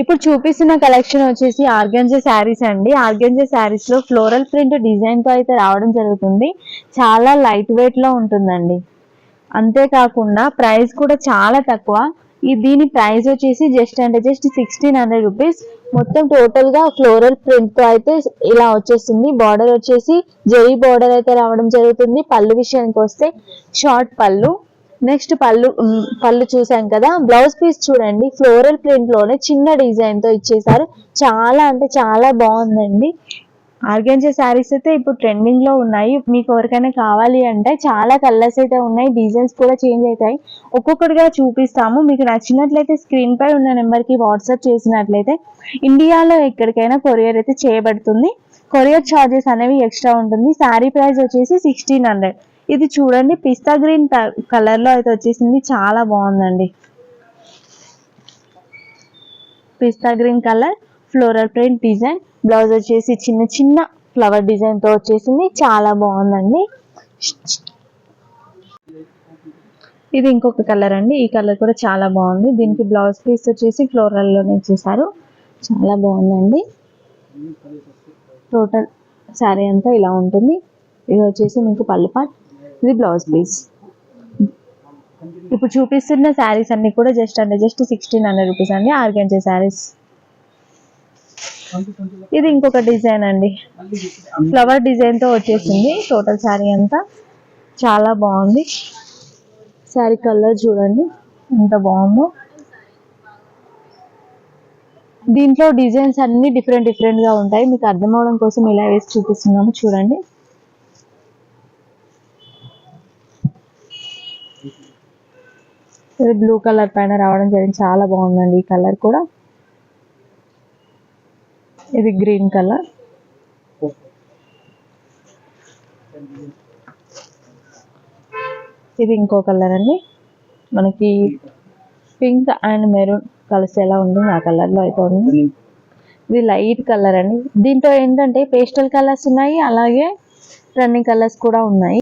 ఇప్పుడు చూపిస్తున్న కలెక్షన్ వచ్చేసి ఆర్గంజా శారీస్ అండి. ఆర్గంజా శారీస్లో ఫ్లోరల్ ప్రింట్ డిజైన్తో అయితే రావడం జరుగుతుంది. చాలా లైట్ వెయిట్లో ఉంటుందండి. అంతేకాకుండా ప్రైస్ కూడా చాలా తక్కువ. ఈ దీని ప్రైస్ వచ్చేసి జస్ట్ అంటే జస్ట్ సిక్స్టీన్ హండ్రెడ్ రూపీస్ మొత్తం టోటల్గా ఫ్లోరల్ ప్రింట్తో అయితే ఇలా వచ్చేస్తుంది. బార్డర్ వచ్చేసి జరీ బార్డర్ అయితే రావడం జరుగుతుంది. పళ్ళు విషయానికి వస్తే షార్ట్ పళ్ళు. నెక్స్ట్ పళ్ళు పళ్ళు చూసాం కదా. బ్లౌజ్ పీస్ చూడండి. ఫ్లోరల్ ప్రింట్లోనే చిన్న డిజైన్తో ఇచ్చేసారు చాలా అంటే చాలా బాగుందండి. ఆర్గెంజా శారీస్ అయితే ఇప్పుడు ట్రెండింగ్లో ఉన్నాయి. మీకు ఎవరికైనా కావాలి అంటే చాలా కలర్స్ అయితే ఉన్నాయి. డిజైన్స్ కూడా చేంజ్ అవుతాయి. ఒక్కొక్కటిగా చూపిస్తాము. మీకు నచ్చినట్లయితే స్క్రీన్ పై ఉన్న నెంబర్కి వాట్సాప్ చేసినట్లయితే ఇండియాలో ఎక్కడికైనా కొరియర్ అయితే చేయబడుతుంది. కొరియర్ ఛార్జెస్ అనేవి ఎక్స్ట్రా ఉంటుంది. శారీ ప్రైస్ వచ్చేసి సిక్స్టీన్ హండ్రెడ్ ఇది చూడండి పిస్తా గ్రీన్ కలర్లో అయితే వచ్చేసింది. చాలా బాగుందండి. పిస్తా green colour floral print design blouse వచ్చేసి చిన్న చిన్న ఫ్లవర్ డిజైన్తో వచ్చేసింది. చాలా బాగుందండి. ఇది ఇంకొక కలర్ అండి. ఈ కలర్ కూడా చాలా బాగుంది. దీనికి బ్లౌజ్ పీస్ వచ్చేసి ఫ్లోరల్లోనే ఇచ్చేసారు. చాలా బాగుందండి. టోటల్ శారీ అంతా ఇలా ఉంటుంది. ఇది వచ్చేసి మీకు పళ్ళు పాట్ ఇది బ్లౌజ్ పీస్. ఇప్పుడు చూపిస్తున్న శారీస్ అన్ని కూడా జస్ట్ అండి జస్ట్ సిక్స్టీన్ హండ్రెడ్ రూపీస్ అండి ఆర్గెంజే శారీస్. ఇది ఇంకొక డిజైన్ అండి. ఫ్లవర్ డిజైన్తో వచ్చేసింది టోటల్ శారీ అంతా. చాలా బాగుంది. శారీ కలర్ చూడండి ఎంత బాగుందో. దీంట్లో డిజైన్స్ అన్ని డిఫరెంట్ డిఫరెంట్గా ఉంటాయి. మీకు అర్థం అవడం కోసం ఇలా వేసి చూపిస్తున్నాము చూడండి. ఇది బ్లూ కలర్ పైన రావడం జరిగింది. చాలా బాగుందండి ఈ కలర్ కూడా. ఇది గ్రీన్ కలర్ ఇది ఇంకో కలర్ అండి. మనకి పింక్ అండ్ మెరూన్ కలిసి ఎలా ఉంటుంది ఆ కలర్లో అయితే ఉంది. ఇది లైట్ కలర్ అండి. దీంట్లో ఏంటంటే పేస్టల్ కలర్స్ ఉన్నాయి అలాగే రన్నింగ్ కలర్స్ కూడా ఉన్నాయి.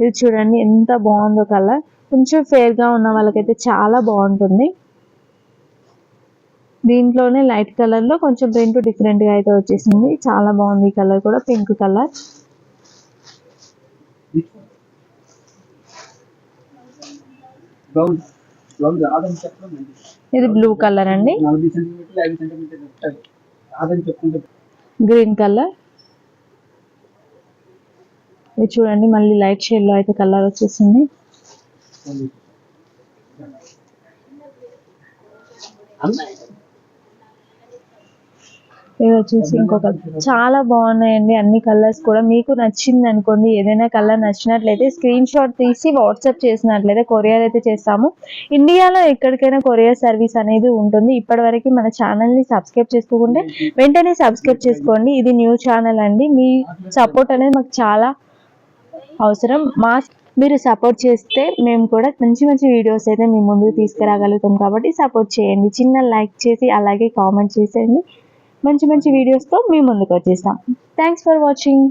ఇది చూడండి ఎంత బాగుందో కలర్ కొంచెం ఫేర్గా ఉన్న వాళ్ళకైతే చాలా బాగుంటుంది. దీంట్లోనే లైట్ కలర్లో కొంచెం ప్రింట్ డిఫరెంట్గా అయితే వచ్చేసింది. చాలా బాగుంది కలర్ కూడా పింక్ కలర్ ఇది బ్లూ కలర్ అండి. గ్రీన్ కలర్ ఇది చూడండి మళ్ళీ లైట్ షేడ్లో అయితే కలర్ వచ్చేసింది. ఇది వచ్చేసి ఇంకొక చాలా బాగున్నాయండి అన్ని కలర్స్ కూడా. మీకు నచ్చింది అనుకోండి ఏదైనా కలర్ నచ్చినట్లయితే స్క్రీన్ షాట్ తీసి వాట్సాప్ చేసినట్లయితే కొరియర్ అయితే చేస్తాము. ఇండియాలో ఎక్కడికైనా కొరియర్ సర్వీస్ అనేది ఉంటుంది. ఇప్పటివరకు మన ఛానల్ని సబ్స్క్రైబ్ చేసుకోకుంటే వెంటనే సబ్స్క్రైబ్ చేసుకోండి. ఇది న్యూ ఛానల్ అండి. మీ సపోర్ట్ అనేది మాకు చాలా అవసరం. మా మీరు సపోర్ట్ చేస్తే మేము కూడా మంచి మంచి వీడియోస్ అయితే మీ ముందుకు తీసుకురాగలుగుతాం కాబట్టి సపోర్ట్ చేయండి. చిన్న లైక్ చేసి అలాగే కామెంట్ చేసేయండి. మంచి మంచి వీడియోస్తో మీ ముందుకు వచ్చేస్తాం. Thanks for watching